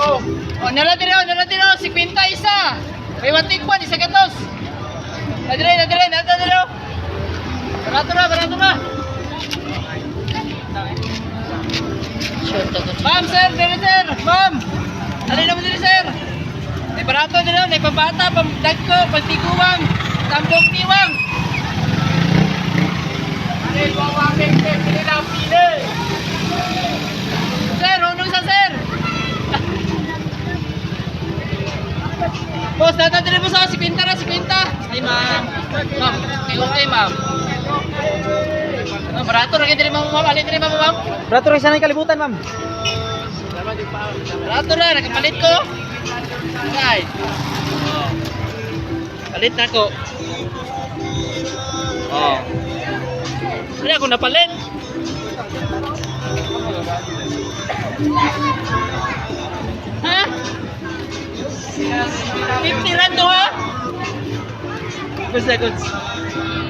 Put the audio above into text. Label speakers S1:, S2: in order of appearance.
S1: Oh, o, nala dire, oh, o, nala dire, 50 isa. May watik pa, isa gatos. Nadire, nadire, nadire, nadire. Barato na, barato na. Ma'am, sir, dire, sir, ma'am. Alin naman dire, sir. May barato dire, may pambata, pamdagko, pantiguwang, tambong tiwang. Boss, data din mo sa si Quinta na, si Quinta. Ay, ma'am. Ma'am, okay, okay, ma'am. No, barato rin din mo, ma'am. Alin din mo, ma'am.
S2: Barato rin sana yung kalibutan, ma'am.
S1: Barato na, nakapalit ko. Right. Palit na ko. Oh. Ano ako napalit? Ha? 50 rand to ha? Good seconds.